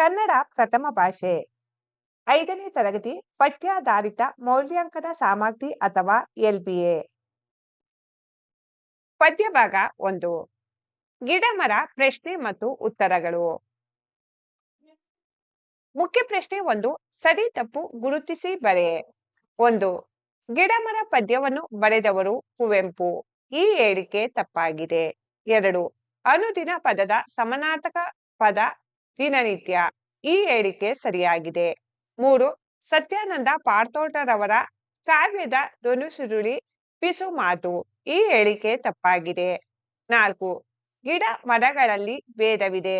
ಕನ್ನಡ ಪ್ರಥಮ ಭಾಷೆ. ಐದನೇ ತರಗತಿ, ಪಠ್ಯಾಧಾರಿತ ಮೌಲ್ಯಾಂಕನ ಸಾಮಗ್ರಿ ಅಥವಾ ಎಲ್ಬಿಎ ಪದ್ಯಭಾಗ ಒಂದು ಗಿಡಮರ ಪ್ರಶ್ನೆ ಮತ್ತು ಉತ್ತರಗಳು. ಮುಖ್ಯ ಪ್ರಶ್ನೆ ಒಂದು, ಸರಿ ತಪ್ಪು ಗುರುತಿಸಿ ಬರೆ. ಒಂದು ಗಿಡಮರ ಪದ್ಯವನ್ನು ಬರೆದವರು ಕುವೆಂಪು, ಈ ಹೇಳಿಕೆ ತಪ್ಪಾಗಿದೆ. ಎರಡು, ಅನುದಿನ ಪದದ ಸಮನಾರ್ಥಕ ಪದ ದಿನನಿತ್ಯ ಈ ಹೇಳಿಕೆ ಸರಿಯಾಗಿದೆ. ಮೂರು, ಸತ್ಯಾನಂದ ಪಾರ್ತೋಟರವರ ಕಾವ್ಯದ ಧ್ವನುಸುರುಳಿ ಪಿಸು ಮಾತು, ಈ ಹೇಳಿಕೆ ತಪ್ಪಾಗಿದೆ. ನಾಲ್ಕು, ಗಿಡ ಮರಗಳಲ್ಲಿ ಭೇದವಿದೆ,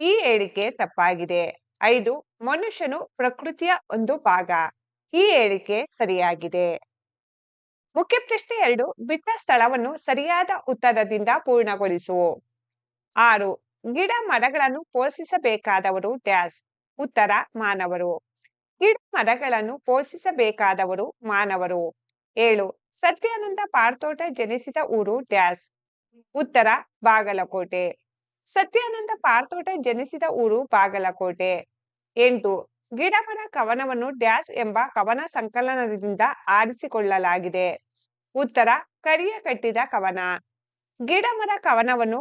ಈ ಹೇಳಿಕೆ ತಪ್ಪಾಗಿದೆ. ಐದು, ಮನುಷ್ಯನು ಪ್ರಕೃತಿಯ ಒಂದು ಭಾಗ, ಈ ಹೇಳಿಕೆ ಸರಿಯಾಗಿದೆ. ಮುಖ್ಯ ಪ್ರಶ್ನೆ ಎರಡು, ಬಿಟ್ಟ ಸ್ಥಳವನ್ನು ಸರಿಯಾದ ಉತ್ತರದಿಂದ ಪೂರ್ಣಗೊಳಿಸು. ಆರು ಗಿಡ ಮರಗಳನ್ನು ಪೋಷಿಸಬೇಕಾದವರು ಡ್ಯಾಸ್, ಉತ್ತರ ಮಾನವರು. ಗಿಡ ಮರಗಳನ್ನು ಪೋಷಿಸಬೇಕಾದವರು ಮಾನವರು. ಏಳು, ಸತ್ಯಾನಂದ ಪಾರ್ತೋಟ ಜನಿಸಿದ ಊರು ಡ್ಯಾಸ್, ಉತ್ತರ ಬಾಗಲಕೋಟೆ. ಸತ್ಯಾನಂದ ಪಾರ್ತೋಟ ಜನಿಸಿದ ಊರು ಬಾಗಲಕೋಟೆ. ಎಂಟು ಗಿಡಮರ ಕವನವನ್ನು ಡ್ಯಾಸ್ ಎಂಬ ಕವನ ಸಂಕಲನದಿಂದ ಆರಿಸಿಕೊಳ್ಳಲಾಗಿದೆ. ಉತ್ತರ, ಕರಿಯ ಕಟ್ಟಿದ ಕವನ. ಗಿಡಮರ ಕವನವನ್ನು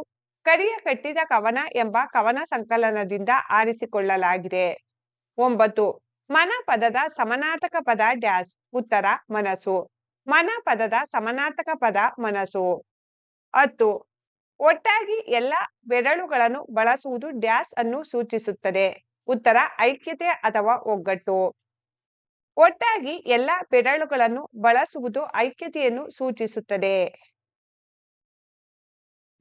ಕರಿಯ ಕಟ್ಟಿದ ಕವನ ಎಂಬ ಕವನ ಸಂಕಲನದಿಂದ ಆರಿಸಿಕೊಳ್ಳಲಾಗಿದೆ. ಒಂಬತ್ತು ಮನ ಪದದ ಸಮನಾರ್ಥಕ ಪದ ಡ್ಯಾಸ್, ಉತ್ತರ, ಮನಸ್ಸು. ಮನ ಪದದ ಸಮನಾರ್ಥಕ ಪದ ಮನಸ್ಸು. ಹತ್ತು, ಒಟ್ಟಾಗಿ ಎಲ್ಲ ಬೆರಳುಗಳನ್ನು ಬಳಸುವುದು ಡ್ಯಾಸ್ ಅನ್ನು ಸೂಚಿಸುತ್ತದೆ. ಉತ್ತರ, ಐಕ್ಯತೆ ಅಥವಾ ಒಗ್ಗಟ್ಟು. ಒಟ್ಟಾಗಿ ಎಲ್ಲ ಬೆರಳುಗಳನ್ನು ಬಳಸುವುದು ಐಕ್ಯತೆಯನ್ನು ಸೂಚಿಸುತ್ತದೆ.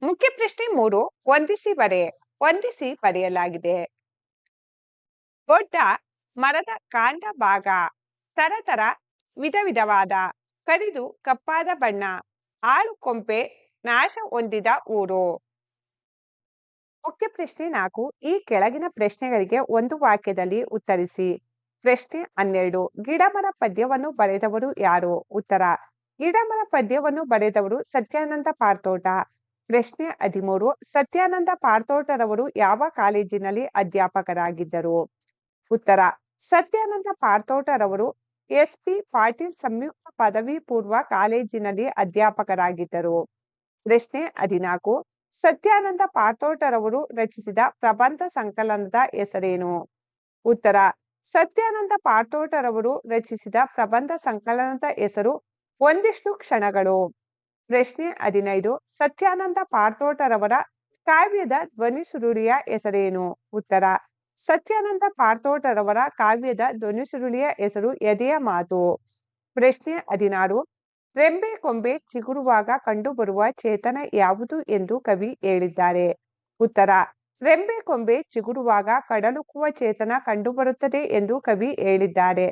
ಮುಖ್ಯ ಪ್ರಶ್ನೆ ಮೂರು. ಹೊಂದಿಸಿ ಬರೆ ಹೊಂದಿಸಿ ಬರೆಯಲಾಗಿದೆ. ದೊಡ್ಡ ಮರದ ಕಾಂಡ ಭಾಗ. ತರತರ ವಿಧ ವಿಧವಾದ. ಕರಿದು ಕಪ್ಪಾದ ಬಣ್ಣ. ಆಳು ಕೊಂಪೆ ನಾಶ ಹೊಂದಿದ ಊರು. ಮುಖ್ಯ ಪ್ರಶ್ನೆ ನಾಲ್ಕು. ಈ ಕೆಳಗಿನ ಪ್ರಶ್ನೆಗಳಿಗೆ ಒಂದು ವಾಕ್ಯದಲ್ಲಿ ಉತ್ತರಿಸಿ. ಪ್ರಶ್ನೆ ಹನ್ನೆರಡು. ಗಿಡಮರ ಪದ್ಯವನ್ನು ಬರೆದವರು ಯಾರು? ಉತ್ತರ. ಗಿಡಮರ ಪದ್ಯವನ್ನು ಬರೆದವರು ಸತ್ಯಾನಂದ ಪಾರ್ತೋಟ ಪ್ರಶ್ನೆ ಹದಿಮೂರು. ಸತ್ಯಾನಂದ ಪಾರ್ತೋಟರವರು ಯಾವ ಕಾಲೇಜಿನಲ್ಲಿ ಅಧ್ಯಾಪಕರಾಗಿದ್ದರು? ಉತ್ತರ, ಸತ್ಯಾನಂದ ಪಾರ್ತೋಟರವರು ಎಸ್ ಪಿ ಪಾಟೀಲ್ ಸಂಯುಕ್ತ ಪದವಿ ಪೂರ್ವ ಕಾಲೇಜಿನಲ್ಲಿ ಅಧ್ಯಾಪಕರಾಗಿದ್ದರು. ಪ್ರಶ್ನೆ ಹದಿನಾಲ್ಕು. ಸತ್ಯಾನಂದ ಪಾರ್ತೋಟರವರು ರಚಿಸಿದ ಪ್ರಬಂಧ ಸಂಕಲನದ ಹೆಸರೇನು? ಉತ್ತರ, ಸತ್ಯಾನಂದ ಪಾರ್ತೋಟರವರು ರಚಿಸಿದ ಪ್ರಬಂಧ ಸಂಕಲನದ ಹೆಸರು ಒಂದಿಷ್ಟು ಕ್ಷಣಗಳು. ಪ್ರಶ್ನೆ ಹದಿನೈದು. ಸತ್ಯಾನಂದ ಪಾರ್ತೋಟರವರ ಕಾವ್ಯದ ಧ್ವನಿಸುರುಳಿಯ ಹೆಸರೇನು? ಉತ್ತರ, ಸತ್ಯಾನಂದ ಪಾರ್ತೋಟರವರ ಕಾವ್ಯದ ಧ್ವನಿಸುರುಳಿಯ ಹೆಸರು ಎದೆಯ ಮಾತು? ಪ್ರಶ್ನೆ ಹದಿನಾರು. ರೆಂಬೆ ಕೊಂಬೆ ಚಿಗುರುವಾಗ ಕಂಡುಬರುವ ಚೇತನ ಯಾವುದು ಎಂದು ಕವಿ ಹೇಳಿದ್ದಾರೆ. ಉತ್ತರ, ರೆಂಬೆ ಕೊಂಬೆ ಚಿಗುರುವಾಗ ಕಡಲುಕುವ ಚೇತನ ಕಂಡುಬರುತ್ತದೆ ಎಂದು ಕವಿ ಹೇಳಿದ್ದಾರೆ.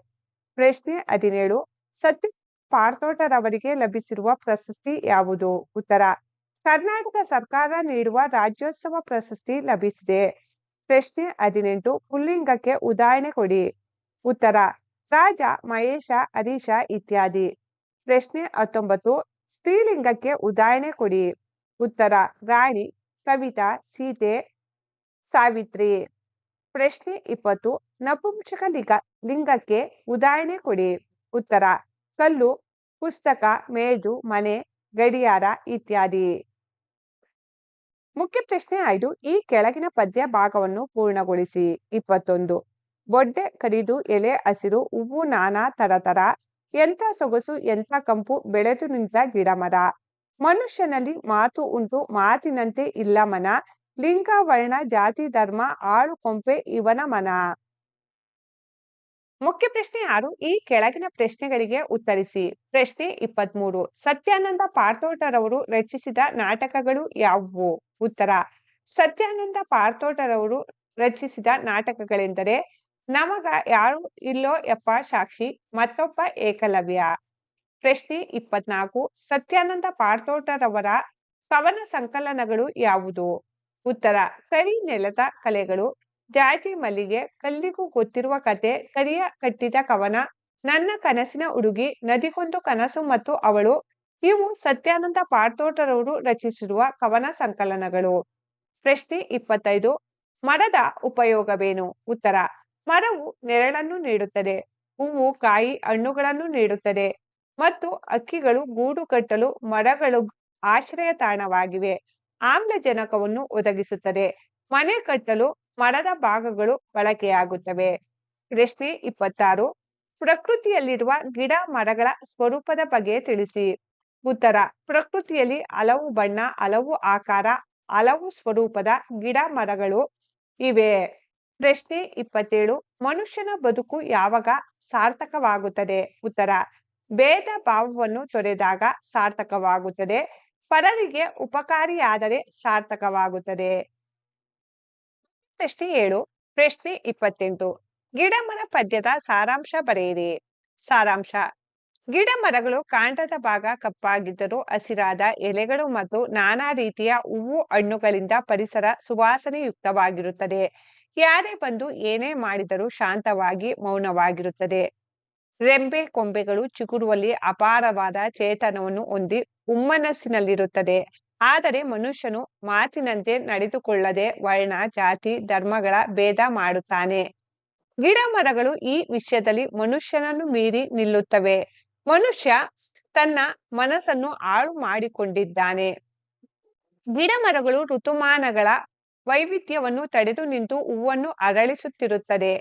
ಪ್ರಶ್ನೆ ಹದಿನೇಳು. ಸತ್ಯ ಪಾರ್ತೋಟರವರಿಗೆ ಲಭಿಸಿರುವ ಪ್ರಶಸ್ತಿ ಯಾವುದು? ಉತ್ತರ, ಕರ್ನಾಟಕ ಸರ್ಕಾರ ನೀಡುವ ರಾಜ್ಯೋತ್ಸವ ಪ್ರಶಸ್ತಿ ಲಭಿಸಿದೆ. ಪ್ರಶ್ನೆ ಹದಿನೆಂಟು, ಪುಲ್ಲಿಂಗಕ್ಕೆ ಉದಾಹರಣೆ ಕೊಡಿ. ಉತ್ತರ, ರಾಜ, ಮಹೇಶ, ಹರೀಶ ಇತ್ಯಾದಿ. ಪ್ರಶ್ನೆ ಹತ್ತೊಂಬತ್ತು, ಸ್ತ್ರೀಲಿಂಗಕ್ಕೆ ಉದಾಹರಣೆ ಕೊಡಿ. ಉತ್ತರ, ರಾಣಿ, ಕವಿತಾ, ಸೀತೆ, ಸಾವಿತ್ರಿ. ಪ್ರಶ್ನೆ ಇಪ್ಪತ್ತು, ನಪುಂಸಕ ಲಿಂಗ, ಲಿಂಗಕ್ಕೆ ಉದಾಹರಣೆ ಕೊಡಿ. ಉತ್ತರ ಕಲ್ಲು, ಪುಸ್ತಕ, ಮೇಜು, ಮನೆ, ಗಡಿಯಾರ ಇತ್ಯಾದಿ. ಮುಖ್ಯ ಪ್ರಶ್ನೆ ಐದು, ಈ ಕೆಳಗಿನ ಪದ್ಯ ಭಾಗವನ್ನು ಪೂರ್ಣಗೊಳಿಸಿ. ಇಪ್ಪತ್ತೊಂದು, ಬೊಡ್ಡೆ, ಕರಿದು, ಎಲೆ, ಹಸಿರು, ಹೂವು, ನಾನಾ ತರತರ, ಎಂಥ ಸೊಗಸು, ಎಂಥ ಕಂಪು, ಬೆಳೆದು ನಿಂತ ಗಿಡಮರ ಮನುಷ್ಯನಲ್ಲಿ ಮಾತು ಉಂಟು, ಮಾತಿನಂತೆ ಇಲ್ಲ ಮನ. ಲಿಂಗ ವರ್ಣ ಜಾತಿ, ಧರ್ಮ, ಆಳು, ಕೊಂಪೆ, ಇವನ ಮನ. ಮುಖ್ಯ ಪ್ರಶ್ನೆ ಆರು ಈ ಕೆಳಗಿನ ಪ್ರಶ್ನೆಗಳಿಗೆ ಉತ್ತರಿಸಿ. ಪ್ರಶ್ನೆ ಇಪ್ಪತ್ಮೂರು. ಸತ್ಯಾನಂದ ಪಾರ್ತೋಟರವರು ರಚಿಸಿದ ನಾಟಕಗಳು ಯಾವುವು? ಉತ್ತರ, ಸತ್ಯಾನಂದ ಪಾರ್ತೋಟರವರು ರಚಿಸಿದ ನಾಟಕಗಳೆಂದರೆ, ನಮಗ ಯಾರು ಇಲ್ಲೋ ಎಪ್ಪ ಸಾಕ್ಷಿ, ಮತ್ತೊಬ್ಬ ಏಕಲವ್ಯ. ಪ್ರಶ್ನೆ ಇಪ್ಪತ್ನಾಲ್ಕು. ಸತ್ಯಾನಂದ ಪಾರ್ತೋಟರವರ ಕವನ ಸಂಕಲನಗಳು ಯಾವುದು? ಉತ್ತರ, ಕರಿ ನೆಲದ ಕಲೆಗಳು ಜಾಜಿ ಮಲ್ಲಿಗೆ ಕಲ್ಲಿಗೂ ಗೊತ್ತಿರುವ ಕತೆ ಕರಿಯ ಕಟ್ಟಿದ ಕವನ. ನನ್ನ ಕನಸಿನ ಹುಡುಗಿ ನದಿಗೊಂದು ಕನಸು ಮತ್ತು ಅವಳು. ಇವು ಸತ್ಯಾನಂದ ಪಾರ್ತೋಟರವರು ರಚಿಸಿರುವ ಕವನ ಸಂಕಲನಗಳು. ಪ್ರಶ್ನೆ ಇಪ್ಪತ್ತೈದು. ಮರದ ಉಪಯೋಗವೇನು? ಉತ್ತರ. ಮರವು ನೆರಳನ್ನು ನೀಡುತ್ತದೆ. ಹೂವು ಕಾಯಿ ಹಣ್ಣುಗಳನ್ನು ನೀಡುತ್ತದೆ. ಮತ್ತು ಅಕ್ಕಿಗಳು ಗೂಡು ಕಟ್ಟಲು ಮರಗಳು ಆಶ್ರಯ ತಾಣವಾಗಿವೆ ಆಮ್ಲಜನಕವನ್ನು ಒದಗಿಸುತ್ತದೆ. ಮನೆ ಕಟ್ಟಲು ಮರದ ಭಾಗಗಳು ಬಳಕೆಯಾಗುತ್ತವೆ. ಪ್ರಶ್ನೆ ಇಪ್ಪತ್ತಾರು. ಪ್ರಕೃತಿಯಲ್ಲಿರುವ ಗಿಡ ಮರಗಳ ಸ್ವರೂಪದ ಬಗ್ಗೆ ತಿಳಿಸಿ. ಉತ್ತರ. ಪ್ರಕೃತಿಯಲ್ಲಿ ಹಲವು ಬಣ್ಣ, ಹಲವು ಆಕಾರ, ಹಲವು ಸ್ವರೂಪದ ಗಿಡ ಮರಗಳು ಇವೆ. ಪ್ರಶ್ನೆ ಇಪ್ಪತ್ತೇಳು. ಮನುಷ್ಯನ ಬದುಕು ಯಾವಾಗ ಸಾರ್ಥಕವಾಗುತ್ತದೆ? ಉತ್ತರ. ಭೇದ ಭಾವವನ್ನು ತೊರೆದಾಗ ಸಾರ್ಥಕವಾಗುತ್ತದೆ. ಪರರಿಗೆ ಉಪಕಾರಿಯಾದರೆ ಸಾರ್ಥಕವಾಗುತ್ತದೆ. ಪ್ರಶ್ನೆ ಏಳು, ಪ್ರಶ್ನೆ ಇಪ್ಪತ್ತೆಂಟು. ಗಿಡಮರ ಪದ್ಯದ ಸಾರಾಂಶ ಬರೆಯಿರಿ. ಸಾರಾಂಶ ಗಿಡ ಮರಗಳು ಕಾಂಡದ ಭಾಗ ಕಪ್ಪಾಗಿದ್ದರೂ ಹಸಿರಾದ ಎಲೆಗಳು ಮತ್ತು ನಾನಾ ರೀತಿಯ ಹೂವು ಹಣ್ಣುಗಳಿಂದ ಪರಿಸರ ಸುವಾಸನೆಯುಕ್ತವಾಗಿರುತ್ತದೆ. ಯಾರೇ ಬಂದು ಏನೇ ಮಾಡಿದರೂ ಶಾಂತವಾಗಿ ಮೌನವಾಗಿರುತ್ತದೆ. ರೆಂಬೆ ಕೊಂಬೆಗಳು ಚಿಗುರುವಲ್ಲಿ ಅಪಾರವಾದ ಚೇತನವನ್ನು ಹೊಂದಿ ಉಮ್ಮನಸ್ಸಿನಲ್ಲಿರುತ್ತದೆ. ಆದರೆ ಮನುಷ್ಯನು ಮಾತಿನಂತೆ ನಡೆದುಕೊಳ್ಳದೆ ವರ್ಣ, ಜಾತಿ, ಧರ್ಮಗಳ ಭೇದ ಮಾಡುತ್ತಾನೆ. ಗಿಡ ಮರಗಳು ಈ ವಿಷಯದಲ್ಲಿ ಮನುಷ್ಯನನ್ನು ಮೀರಿ ನಿಲ್ಲುತ್ತವೆ. ಮನುಷ್ಯ ತನ್ನ ಮನಸ್ಸನ್ನು ಹಾಳು ಮಾಡಿಕೊಂಡಿದ್ದಾನೆ. ಗಿಡ ಮರಗಳು ಋತುಮಾನಗಳ ವೈವಿಧ್ಯವನ್ನು ತಡೆದು ನಿಂತು ಹೂವನ್ನು ಅರಳಿಸುತ್ತಿರುತ್ತದೆ.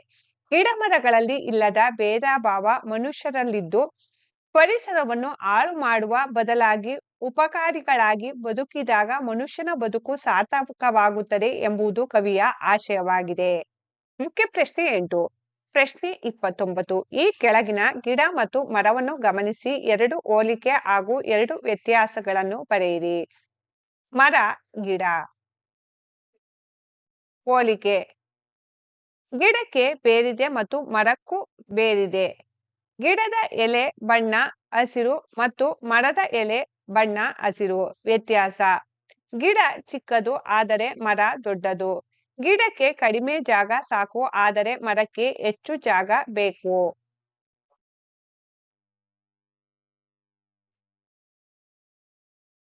ಗಿಡ ಮರಗಳಲ್ಲಿ ಇಲ್ಲದ ಭೇದ ಭಾವ ಮನುಷ್ಯರಲ್ಲಿದ್ದು ಪರಿಸರವನ್ನು ಹಾಳು ಮಾಡುವ ಬದಲಾಗಿ ಉಪಕಾರಿಗಳಾಗಿ ಬದುಕಿದಾಗ ಮನುಷ್ಯನ ಬದುಕು ಸಾರ್ಥಕವಾಗುತ್ತದೆ ಎಂಬುದು ಕವಿಯ ಆಶಯವಾಗಿದೆ. ಮುಖ್ಯ ಪ್ರಶ್ನೆ ಎಂಟು. ಪ್ರಶ್ನೆ ಇಪ್ಪತ್ತೊಂಬತ್ತು. ಈ ಕೆಳಗಿನ ಗಿಡ ಮತ್ತು ಮರವನ್ನು ಗಮನಿಸಿ ಎರಡು ಹೋಲಿಕೆ ಹಾಗೂ ಎರಡು ವ್ಯತ್ಯಾಸಗಳನ್ನು ಬರೆಯಿರಿ. ಮರ, ಗಿಡ. ಹೋಲಿಕೆ. ಗಿಡಕ್ಕೆ ಬೇರಿದೆ ಮತ್ತು ಮರಕ್ಕೂ ಬೇರಿದೆ. ಗಿಡದ ಎಲೆ, ಬಣ್ಣ, ಹಸಿರು ಮತ್ತು ಮರದ ಎಲೆ, ಬಣ್ಣ, ಹಸಿರು. ವ್ಯತ್ಯಾಸ. ಗಿಡ ಚಿಕ್ಕದು ಆದರೆ ಮರ ದೊಡ್ಡದು. ಗಿಡಕ್ಕೆ ಕಡಿಮೆ ಜಾಗ ಸಾಕು ಆದರೆ ಮರಕ್ಕೆ ಹೆಚ್ಚು ಜಾಗ ಬೇಕು.